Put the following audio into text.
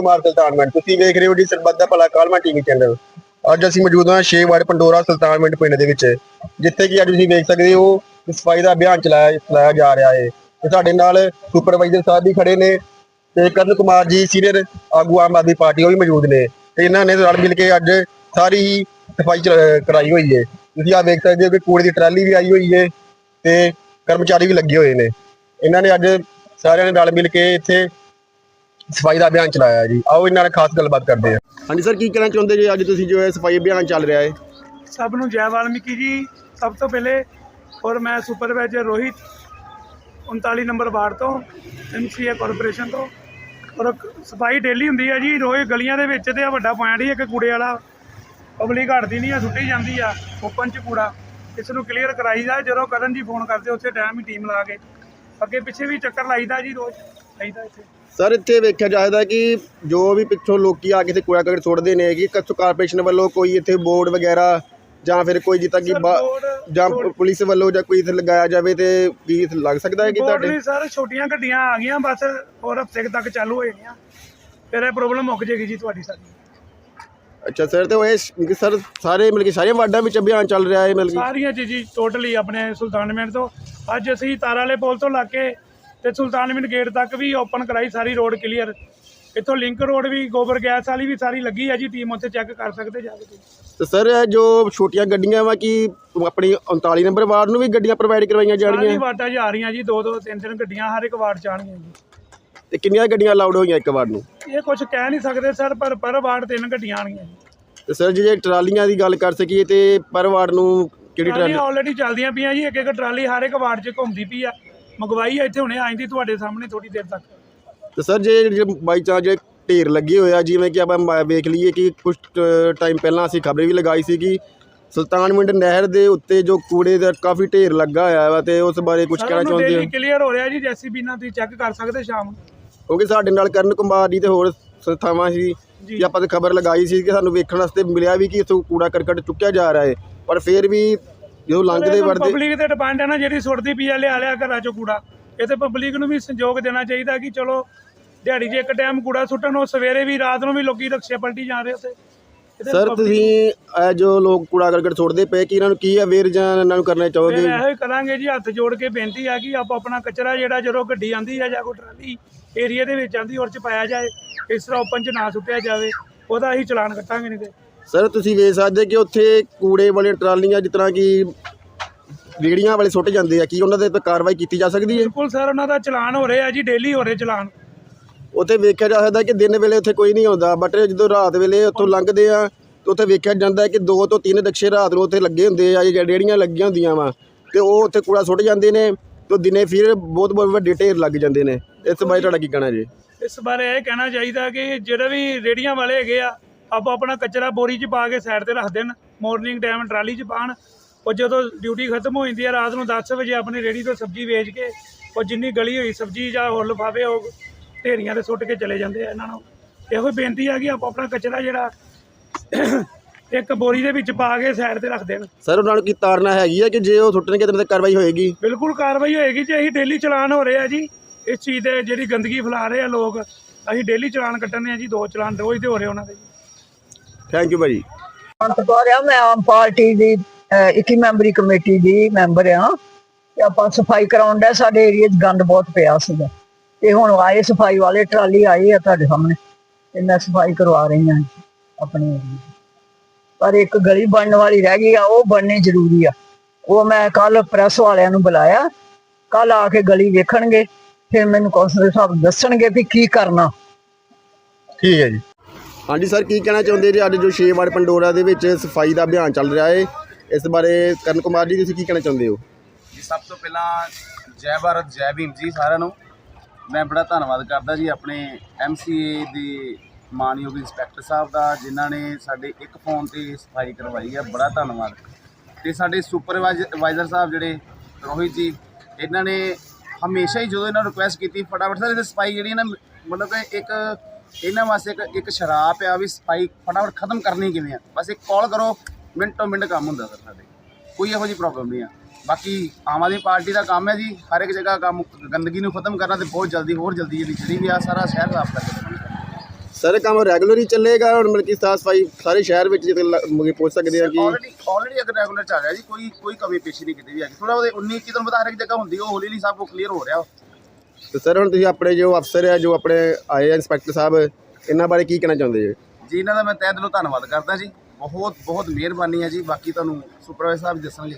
ਕੁਮਾਰ ਸੁਲਤਾਨਵਿੰਡ। ਤੁਸੀਂ ਵੇਖ ਰਹੇ ਹੋ ਜੀ ਸਰਬੱਤ ਦਾ ਭਲਾ ਕਾਲਮਾ ਟੀਵੀ ਚੈਨਲ ਅੱਜ ਅਸੀਂ ਮੌਜੂਦ ਹਾਂ 6 ਵਾਰਡ ਪੰਡੋਰਾ ਸੁਲਤਾਨਵਿੰਡ ਪਿੰਡ ਦੇ ਵਿੱਚ, ਜਿੱਥੇ ਕਿ ਅੱਜ ਤੁਸੀਂ ਵੇਖ ਸਕਦੇ ਹੋ ਕਿ ਸਫ਼ਾਈ ਦਾ ਅਭਿਆਨ ਚਲਾਇਆ ਚਲਾਇਆ ਜਾ ਰਿਹਾ ਹੈ। ਤੇ ਸਾਡੇ ਨਾਲ ਸੁਪਰਵਾਈਜ਼ਰ ਸਾਹਿਬ ਵੀ ਖੜੇ ਨੇ ਤੇ ਕਰਨ ਕੁਮਾਰ ਜੀ ਸੀਨੀਅਰ ਆਗੂ ਆਮ ਆਦਮੀ ਪਾਰਟੀ ਉਹ ਵੀ ਮੌਜੂਦ ਨੇ। ਤੇ ਇਹਨਾਂ ਨੇ ਰਲ ਮਿਲ ਕੇ ਅੱਜ ਸਾਰੀ ਹੀ ਸਫ਼ਾਈ ਕਰਾਈ ਹੋਈ ਹੈ। ਤੁਸੀਂ ਆ ਵੇਖ ਸਕਦੇ ਹੋ ਕਿ ਕੂੜੇ ਦੀ ਟਰਾਲੀ ਵੀ ਆਈ ਹੋਈ ਹੈ ਤੇ ਕਰਮਚਾਰੀ ਵੀ ਲੱਗੇ ਹੋਏ ਨੇ। ਇਹਨਾਂ ਨੇ ਅੱਜ ਸਾਰਿਆਂ ਨੇ ਰਲ ਮਿਲ ਕੇ ਇੱਥੇ ਸਫ਼ਾਈ ਦਾ ਅਭਿਆਨ ਚਲਾਇਆ ਜੀ। ਆਓ ਇਹਨਾਂ ਨਾਲ ਖਾਸ ਗੱਲਬਾਤ ਕਰਦੇ ਹਾਂ। ਹਾਂਜੀ ਸਰ ਕੀ ਕਹਿਣਾ ਚਾਹੁੰਦੇ ਜੀ ਅੱਜ ਤੁਸੀਂ ਜੋ ਇਹ ਸਫ਼ਾਈ ਅਭਿਆਨ ਚੱਲ ਰਿਹਾ ਹੈ? ਸਭ ਨੂੰ ਜੈ ਵਾਲਮੀਕੀ ਜੀ। ਸਭ ਤੋਂ ਪਹਿਲੇ ਔਰ ਮੈਂ ਸੁਪਰਵਾਈਜ਼ਰ ਰੋਹਿਤ 39 ਨੰਬਰ ਵਾਰਡ ਤੋਂ ਐਮਸੀਏ ਕਾਰਪੋਰੇਸ਼ਨ ਤੋਂ। ਔਰ ਸਫ਼ਾਈ ਡੇਲੀ ਹੁੰਦੀ ਹੈ ਜੀ ਰੋਜ਼ ਗਲੀਆਂ ਦੇ ਵਿੱਚ ਤੇ ਆ ਵੱਡਾ ਪੁਆਇੰਟ ਹੀ ਇੱਕ ਕੂੜੇ ਵਾਲਾ। ਪਬਲਿਕ ਹਟਦੀ ਨਹੀਂ ਆ ਸੁੱਟੀ ਜਾਂਦੀ ਆ ਓਪਨ ਚ ਕੂੜਾ। ਇਸ ਨੂੰ ਕਲੀਅਰ ਕਰਾਈਦਾ ਜਦੋਂ ਕਰਨ ਜੀ ਫੋਨ ਕਰਦੇ ਉੱਥੇ ਟਾਈਮ ਹੀ ਟੀਮ ਲਾ ਕੇ। ਅੱਗੇ ਪਿੱਛੇ ਵੀ ਚੱਕਰ ਲਾਈਦਾ ਜੀ ਰੋਜ਼। ਇੱਥੇ ਸਰ ਇੱਥੇ ਵੇਖਿਆ ਜਾਇਦਾ ਕਿ ਜੋ ਵੀ ਪਿੱਛੋਂ ਲੋਕੀ ਆ ਕੇ ਇੱਥੇ ਕੂੜਾ ਕਰਕਟ ਸੁੱਟਦੇ ਨੇ ਕਿ ਕੱਚੋ ਕਾਰਪੋਰੇਸ਼ਨ ਵੱਲੋਂ ਕੋਈ ਇੱਥੇ ਬੋਰਡ ਵਗੈਰਾ ਜਾਂ ਫਿਰ ਕੋਈ ਜਿੱਦਾਂ ਕਿ ਸਰ, ਬਾ- ਬੋਰਡ- ਜਾਂ ਬੋਰਡ- ਪੁਲਿਸ ਵੱਲੋਂ ਜਾਂ ਕੋਈ ਇੱਥੇ ਲਗਾਇਆ ਜਾਵੇ ਤੇ ਕੀ ਇੱਥੇ ਲੱਗ ਸਕਦਾ ਹੈ ਕਿ ਤੁਹਾਡੇ? ਨਹੀਂ ਸਰ ਛੋਟੀਆਂ ਗੱਡੀਆਂ ਆ ਗਈਆਂ ਬਸ ਹੋਰ ਹਫ਼ਤੇ ਤੱਕ ਚਾਲੂ ਹੋ ਜਾਣੀਆਂ। ਫਿਰ ਇਹ ਪ੍ਰੋਬਲਮ ਮੁੱਕ ਜੇਗੀ ਜੀ ਤੁਹਾਡੀ ਸਾਡੀ ਅੱਛਾ ਸਰ ਤੇ ਉਹ ਇਹ ਕਿ ਸਰ ਸਾਰੇ ਮਿਲ ਕੇ ਸਾਰੀਆਂ ਵਾਰਡਾਂ ਵਿੱਚ ਅਭਿਆਨ ਚੱਲ ਰਿਹਾ ਹੈ ਮਿਲ ਕੇ? ਸਾਰੀਆਂ ਚੀਜ਼ਾਂ ਟੋਟਲੀ ਆਪਣੇ ਸੁਲਤਾਨਵਿੰਡ ਤੋਂ। ਅੱਜ ਅਸੀਂ ਤਾਰਾਂ ਵਾਲੇ ਪੁਲ ਤੋਂ ਲੱਗ ਕੇ ਤੇ ਸੁਲਤਾਨਵਿੰਡ ਗੇਟ ਤੱਕ ਵੀ ਓਪਨ ਕਰਾਈ ਸਾਰੀ ਰੋਡ ਕਲੀਅਰ ਇੱਥੋਂ ਲਿੰਕ ਰੋਡ ਵੀ ਗੋਬਰ ਗੈਸ ਵਾਲੀ ਵੀ ਸਾਰੀ ਲੱਗੀ ਹੈ ਜੀ ਟੀਮ ਉੱਥੇ ਚੈੱਕ ਕਰ ਸਕਦੇ ਜਾ ਕੇ। ਤੁਸੀਂ। ਤੇ ਸਰ ਇਹ ਜੋ ਛੋਟੀਆਂ ਗੱਡੀਆਂ ਵਾ ਕਿ ਆਪਣੀ 39 ਨੰਬਰ ਵਾਰਡ ਨੂੰ ਵੀ ਗੱਡੀਆਂ ਪ੍ਰੋਵਾਈਡ ਕਰਵਾਈਆਂ ਸਾਰੀ ਜਾਣਗੀਆਂ ਵਾਰਡਾਂ 'ਚ ਆ ਰਹੀਆਂ ਜੀ ਦੋ ਦੋ ਤਿੰਨ ਤਿੰਨ ਗੱਡੀਆਂ ਹਰ ਇੱਕ ਵਾਰਡ 'ਚ ਜੀ। ਤੇ ਕਿੰਨੀਆਂ ਗੱਡੀਆਂ ਅਲਾਉਡ ਹੋਈਆਂ ਇੱਕ ਵਾਰਡ ਨੂੰ? ਇਹ ਕੁਝ ਕਹਿ ਨਹੀਂ ਸਕਦੇ ਸਰ ਪਰ ਪਰ ਵਾਰਡ ਤਿੰਨ ਗੱਡੀਆਂ ਆਉਣਗੀਆਂ ਜੀ। ਤੇ ਸਰ ਜੇ ਟਰਾਲੀਆਂ ਦੀ ਗੱਲ ਕਰ ਸਕੀਏ ਤੇ ਪਰ ਵਾਰਡ ਨੂੰ ਕਿਹੜੀ ਟਰਾਲੀ? ਟਰਾਲੀਆਂ ਆਲਰੇਡੀ ਚੱਲਦੀਆਂ ਪਈਆਂ ਜੀ ਇੱਕ ਇੱਕ ਟਰਾਲੀ ਹਰ ਇੱਕ ਵਾਰਡ 'ਚ ਘੁੰਮਦੀ ਪਈ ਆ। ਮੰਗਵਾਈ ਆ ਇੱਥੇ ਹੁਣੇ ਆਈਂਦੀ ਤੁਹਾਡੇ ਸਾਹਮਣੇ ਥੋੜੀ ਦੇਰ ਤੱਕ। ਤੇ ਸਰ ਜੇ ਬਾਈ ਚਾਂਸ ਜੇ ਢੇਰ ਲੱਗੇ ਹੋਏ ਆ ਜਿਵੇਂ ਕਿ ਆਪਾਂ ਵੇਖ ਲਈਏ ਕਿ ਕੁਝ ਟਾਈਮ ਪਹਿਲਾਂ ਅਸੀਂ ਖਬਰ ਵੀ ਲਗਾਈ ਸੀ ਕਿ ਸੁਲਤਾਨਵਿੰਡ ਨਹਿਰ ਦੇ ਉੱਤੇ ਜੋ ਕੂੜੇ ਦਾ ਕਾਫੀ ਢੇਰ ਲੱਗਾ ਹੋਇਆ ਵਾ ਤੇ ਉਸ ਬਾਰੇ ਕੁਝ ਕਹਿਣਾ ਚਾਹੁੰਦੇ ਹੋ? ਕਲੀਅਰ ਹੋ ਰਿਹਾ ਜੀ ਜੈਸੀਬੀ ਨਾਲ ਤੁਸੀਂ ਚੈੱਕ ਕਰ ਸਕਦੇ ਸ਼ਾਮ ਨੂੰ। ਕਿਉਂਕਿ ਸਾਡੇ ਨਾਲ ਕਰਨ ਕੁਮਾਰ ਜੀ ਤੇ ਹੋਰ ਸੰਸਥਾਵਾਂ ਸੀ ਜੀ। ਕਿ ਆਪਾਂ ਤੇ ਖਬਰ ਲਗਾਈ ਸੀ ਕਿ ਸਾਨੂੰ ਵੇਖਣ ਵਾਸਤੇ ਮਿਲਿਆ ਵੀ ਕਿ ਇੱਥੋਂ ਕੂੜਾ ਕਰਕਟ ਚੁੱਕਿਆ ਜਾ ਰਿਹਾ ਹੈ ਪਰ ਫਿਰ ਵੀ ਜਦੋਂ ਲੰਘਦੇ ਵੜਦੇ ਪਬਲਿਕ ਤੇ ਡਿਪੈਂਡ ਹੈ ਨਾ ਜਿਹੜੀ ਸੁੱਟਦੀ ਪਈ ਆ ਲਿਆ ਲਿਆ ਘਰਾਂ ਚੋਂ ਕੂੜਾ। ਇਹ ਤੇ ਪਬਲਿਕ ਨੂੰ ਵੀ ਸੰਯੋਗ ਦੇਣਾ ਚਾਹੀਦਾ ਕਿ ਚਲੋ ਦਿਹਾੜੀ 'ਚ ਇੱਕ ਟਾਈਮ ਕੂੜਾ ਸੁੱਟਣ ਉਹ ਸਵੇਰੇ ਵੀ ਰਾਤ ਨੂੰ ਵੀ ਲੋਕੀ ਰਕਸ਼ੇ ਪਲਟੀ ਜਾ ਰਹੇ ਉੱਥੇ। ਸਰ ਤੁਸੀਂ ਇਹ ਜੋ ਲੋਕ ਕੂੜਾ ਕਰਕਟ ਸੁੱਟਦੇ ਪਏ ਕਿ ਇਹਨਾਂ ਨੂੰ ਕੀ ਅਵੇਅਰ ਜਾਂ ਇਹਨਾਂ ਨੂੰ ਕਰਨਾ ਚਾਹੋਗੇ? ਇਹੋ ਹੀ ਕਰਾਂਗੇ ਜੀ ਹੱਥ ਜੋੜ ਕੇ ਬੇਨਤੀ ਆ ਕਿ ਆਪੋ ਆਪਣਾ ਕਚਰਾ ਜਿਹੜਾ ਜਦੋਂ ਗੱਡੀ ਆਂਦੀ ਆ ਜਾਂ ਕੋਈ ਟਰਾਲੀ ਏਰੀਆ ਦੇ ਵਿੱਚ ਆਂਦੀ ਔਰ ਚ ਪਾਇਆ ਜਾਏ ਇਸ ਤਰ੍ਹਾਂ ਓਪਨ ਚ ਨਾ ਸੁੱਟਿਆ ਜਾਵੇ ਉਹਦਾ ਅਸੀਂ ਚਲਾਨ ਕੱਟਾਂਗੇ ਨਹੀਂ ਤੇ। ਸਰ ਤੁਸੀਂ ਵੇਖ ਸਕਦੇ ਕਿ ਉੱਥੇ ਕੂੜੇ ਵਾਲੀਆਂ ਟਰਾਲੀਆਂ ਜਿਸ ਤਰ੍ਹਾਂ ਕਿ ਰੇੜੀਆਂ ਵਾਲੇ ਸੁੱਟ ਜਾਂਦੇ ਆ ਕੀ ਉਹਨਾਂ ਦੇ ਤੇ ਕਾਰਵਾਈ ਕੀਤੀ ਜਾ ਸਕਦੀ ਹੈ? ਬਿਲਕੁਲ ਸਰ ਉਹਨਾਂ ਦਾ ਚਲਾਨ ਹੋ ਰਿਹਾ ਜੀ ਡੇਲੀ ਹੋ ਰਹੇ ਚਲਾਨ। ਉੱਥੇ ਵੇਖਿਆ ਜਾ ਸਕਦਾ ਕਿ ਦਿਨ ਵੇਲੇ ਉੱਥੇ ਕੋਈ ਨਹੀਂ ਆਉਂਦਾ ਬਟ ਜਦੋਂ ਰਾਤ ਵੇਲੇ ਉੱਥੋਂ ਲੰਘਦੇ ਆ ਤੇ ਉੱਥੇ ਵੇਖਿਆ ਜਾਂਦਾ ਹੈ ਕਿ ਦੋ ਤੋਂ ਤਿੰਨ ਰਿਕਸ਼ੇ ਰਾਤ ਨੂੰ ਉੱਥੇ ਲੱਗੇ ਹੁੰਦੇ ਆ ਜਾਂ ਰੇੜੀਆਂ ਲੱਗੀਆਂ ਹੁੰਦੀਆਂ ਵਾ ਤੇ ਉਹ ਉੱਥੇ ਕੂੜਾ ਸੁੱਟ ਜਾਂਦੇ ਨੇ ਤੇ ਦਿਨੇ ਫਿਰ ਬਹੁਤ ਬਹੁਤ ਵੱਡੇ ਢੇਰ ਲੱਗ ਜਾਂਦੇ ਨੇ। ਇਸ ਬਾਰੇ ਤੁਹਾਡਾ ਕੀ ਕਹਿਣਾ ਜੀ? ਇਸ ਬਾਰੇ ਇਹ ਕਹਿਣਾ ਚਾਹੀਦਾ ਕਿ ਜਿਹੜੇ ਵੀ ਰੇੜੀਆਂ ਵਾਲੇ ਹੈਗੇ ਆ ਆਪੋ ਆਪਣਾ ਕਚਰਾ ਬੋਰੀ 'ਚ ਪਾ ਕੇ ਸਾਈਡ ਤੇ ਰੱਖ ਦੇਣ ਮਾਰਨਿੰਗ ਟਾਈਮ ਟਰਾਲੀ 'ਚ ਪਾਣ ਉਹ ਜਦੋਂ ਡਿਊਟੀ ਖਤਮ ਹੋ ਜਾਂਦੀ ਹੈ ਰਾਤ ਨੂੰ 10 ਵਜੇ ਆਪਣੀ ਰੇੜੀ ਤੋਂ ਸਬਜ਼ੀ ਵੇਚ ਕੇ ਉਹ ਜਿੰਨੀ ਗਲੀ ਹੋਈ ਸਬਜ਼ੀ ਜਾਂ ਹੋਰ ਲਿਫਾਫੇ ਉਹ ਢੇਰੀਆਂ ਤੇ ਸੁੱਟ ਕੇ ਚਲੇ ਜਾਂਦੇ ਆ ਇਹਨਾਂ ਨੂੰ। ਇਹੋ ਹੀ ਬੇਨਤੀ ਆ ਕਿ ਆਪੋ ਆਪਣਾ ਕਚਰਾ ਜਿਹੜਾ ਇੱਕ ਬੋਰੀ ਦੇ ਵਿੱਚ ਪਾ ਕੇ ਸਾਈਡ ਤੇ ਰੱਖ ਦੇਣ। ਸਰ ਉਹਨਾਂ ਨੂੰ ਕੀ ਤਾੜਨਾ ਹੈਗੀ ਹੈ ਕਿ ਜੇ ਉਹ ਸੁੱਟਣਗੇ ਤਾਂ ਤੇ ਕਾਰਵਾਈ ਹੋਏਗੀ? ਬਿਲਕੁਲ ਕਾਰਵਾਈ ਹੋਏਗੀ ਜੇ ਅਸੀਂ ਡੇਲੀ ਚਲਾਨ ਹੋ ਰਹੇ ਆ ਜੀ। ਇਸ ਚੀਜ਼ ਦੇ ਜਿਹੜੀ ਗੰਦਗੀ ਫੈਲਾ ਰਹੇ ਆ ਲੋਕ ਅਸੀਂ ਡੇਲੀ ਚਲਾਨ ਕੱਟਣੇ ਆ ਜੀ ਦੋ ਚਲਾਨ ਰੋਜ਼ ਦੇ ਹੋ ਰਹੇ ਉਹਨਾਂ ਦੇ। ਥੈਂਕ ਯੂ ਭਾਜੀ। ਅੰਤ ਕੌਰਿਆ ਮੈਂ ਆਮ ਪਾਰਟੀ ਦੀ ਅਹ, 21 ਮੈਂਬਰੀ ਕਮੇਟੀ ਦੀ ਮੈਂਬਰ ਆ। ਤੇ ਆਪਾਂ ਸਫ਼ਾਈ ਕਰਾਉਣ ਦਾ ਸਾਡੇ ਏਰੀਆ 'ਚ ਗੰਦ ਬਹੁਤ ਪਿਆ ਸੀਗਾ। ਤੇ ਹੁਣ ਆਏ ਸਫ਼ਾਈ ਵਾਲੇ ਟਰਾਲੀ ਆਈ ਆ ਤੁਹਾਡੇ ਸਾਹਮਣੇ। ਤੇ ਮੈਂ ਸਫ਼ਾਈ ਕਰਵਾ ਰਹੀ ਹਾਂ ਆਪਣੇ। ਪਰ ਇੱਕ ਗਲੀ ਬਣਨ ਵਾਲੀ ਰਹਿ ਗਈ ਆ ਉਹ ਬਣਨੀ ਜ਼ਰੂਰੀ ਆ। ਉਹ ਮੈਂ ਕੱਲ ਪ੍ਰੈਸ ਵਾਲਿਆਂ ਨੂੰ ਬੁਲਾਇਆ। ਕੱਲ ਆ ਕੇ ਗਲੀ ਵੇਖਣਗੇ ਫਿਰ ਮੈਨੂੰ ਕੌਂਸਲਰ ਸਾਹਿਬ ਦੱਸਣਗੇ ਵੀ ਕੀ ਕਰਨਾ। ਠੀਕ ਹੈ ਜੀ। ਹਾਂਜੀ ਸਰ, ਕੀ ਕਹਿਣਾ ਚਾਹੁੰਦੇ ਜੀ? ਅੱਜ ਜੋ ਛੇਵਾੜ ਪੰਡੋਰਾ ਦੇ ਵਿੱਚ ਸਫ਼ਾਈ ਦਾ ਅਭਿਆਨ ਚੱਲ ਰਿਹਾ ਹੈ ਇਸ ਬਾਰੇ ਕਰਨ ਕੁਮਾਰ ਜੀ, ਤੁਸੀਂ ਕੀ ਕਹਿਣਾ ਚਾਹੁੰਦੇ ਹੋ? ਜੀ, ਸਭ ਤੋਂ ਪਹਿਲਾਂ ਜੈ ਭਾਰਤ, ਜੈ ਭੀਮ ਜੀ ਸਾਰਿਆਂ ਨੂੰ ਮੈਂ ਬੜਾ ਧੰਨਵਾਦ ਕਰਦਾ ਜੀ ਆਪਣੇ ਐਮਸੀਏ ਦੇ ਮਾਨਯੋਗ ਇੰਸਪੈਕਟਰ ਸਾਹਿਬ ਦਾ, ਜਿਨ੍ਹਾਂ ਨੇ ਸਾਡੇ ਇੱਕ ਫੋਨ ਤੇ ਸਫ਼ਾਈ ਕਰਵਾਈ ਹੈ ਬੜਾ ਧੰਨਵਾਦ। ਤੇ ਸਾਡੇ ਸੁਪਰਵਾਈਜ਼ਰ ਸਾਹਿਬ ਜਿਹੜੇ, ਰੋਹਿਤ ਜੀ, ਇਹਨਾਂ ਨੇ ਹਮੇਸ਼ਾ ਹੀ ਜਦੋਂ ਇਹਨਾਂ ਨੂੰ ਰਿਕੁਐਸਟ ਕੀਤੀ, ਫਟਾਫਟ ਸਰ ਇਹ ਸਫ਼ਾਈ ਜਿਹੜੀ ਹੈ ਨਾ, ਮਤਲਬ ਕਿ ਇੱਕ ਇਹਨਾਂ ਵਾਸਤੇ ਇੱਕ ਇੱਕ ਸ਼ਰਾਪ ਆ ਵੀ ਸਫ਼ਾਈ ਫਟਾਫਟ ਖਤਮ ਕਰਨੀ ਕਿਵੇਂ ਆ? ਬਸ ਇੱਕ ਕਾਲ ਕਰੋ ਮਿੰਟੋ ਮਿੰਟ ਕੰਮ ਹੁੰਦਾ ਸਰ ਸਾਡੇ। ਕੋਈ ਇਹੋ ਜਿਹੀ ਪ੍ਰੋਬਲਮ ਨਹੀਂ ਆ। ਬਾਕੀ ਆਮ ਆਦਮੀ ਪਾਰਟੀ ਦਾ ਕੰਮ ਹੈ ਜੀ ਹਰ ਇੱਕ ਜਗ੍ਹਾ ਕੰਮ ਗੰਦਗੀ ਨੂੰ ਖਤਮ ਕਰਨਾ ਤੇ ਬਹੁਤ ਜਲਦੀ ਹੋਰ ਜਲਦੀ ਜਿਹੜੀ ਜਿਹੜੀ ਵੀ ਆ ਸਾਰਾ ਸ਼ਹਿਰ ਸਾਫ਼ ਕਰਕੇ ਸਰ ਇਹ ਕੰਮ ਰੈਗੂਲਰ ਹੀ ਚੱਲੇਗਾ ਮਤਲਬ ਕਿ ਸਾਫ਼ ਸਫ਼ਾਈ ਸਾਰੇ ਸ਼ਹਿਰ ਵਿੱਚ ਜਿੱਥੇ ਕਿ ਪਹੁੰਚ ਸਕਦੇ ਆ ਕਿ ਆਲਰੇਡੀ ਆਲਰੇਡੀ ਅਗਰ ਰੈਗੂਲਰ ਚੱਲ ਰਿਹਾ ਜੀ ਕੋਈ ਕੋਈ ਕਮੀ ਪੇਸ਼ੀ ਨਹੀਂ ਕਿਤੇ ਵੀ ਹੈਗੀ ਥੋੜਾ ਉਹਦੇ 19 ਕੀ ਤੁਹਾਨੂੰ ਪਤਾ ਹਰ ਇੱਕ ਜਗ੍ਹਾ ਹੁੰਦੀ ਉਹ ਹੌਲੀ ਹੌਲੀ ਸਭ ਕੁਝ ਕਲੀਅਰ ਹੋ ਰਿਹਾ। ਤੇ ਸਰ, ਹੁਣ ਤੁਸੀਂ ਆਪਣੇ ਜੋ ਅਫਸਰ ਆ, ਜੋ ਆਪਣੇ ਆਏ ਆ, ਇੰਸਪੈਕਟਰ ਸਾਹਿਬ, ਇਹਨਾਂ ਬਾਰੇ ਕੀ ਕਹਿਣਾ ਚਾਹੁੰਦੇ ਜੀ? ਜੀ, ਇਹਨਾਂ ਦਾ ਮੈਂ ਤਹਿ ਦਿਲੋਂ ਧੰਨਵਾਦ ਕਰਦਾ ਜੀ। ਬਹੁਤ ਬਹੁਤ ਮਿਹਰਬਾਨੀ ਹੈ ਜੀ। ਬਾਕੀ ਤੁਹਾਨੂੰ ਸੁਪਰਵਾਈਜ਼ਰ ਸਾਹਿਬ ਦੱਸਣਗੇ।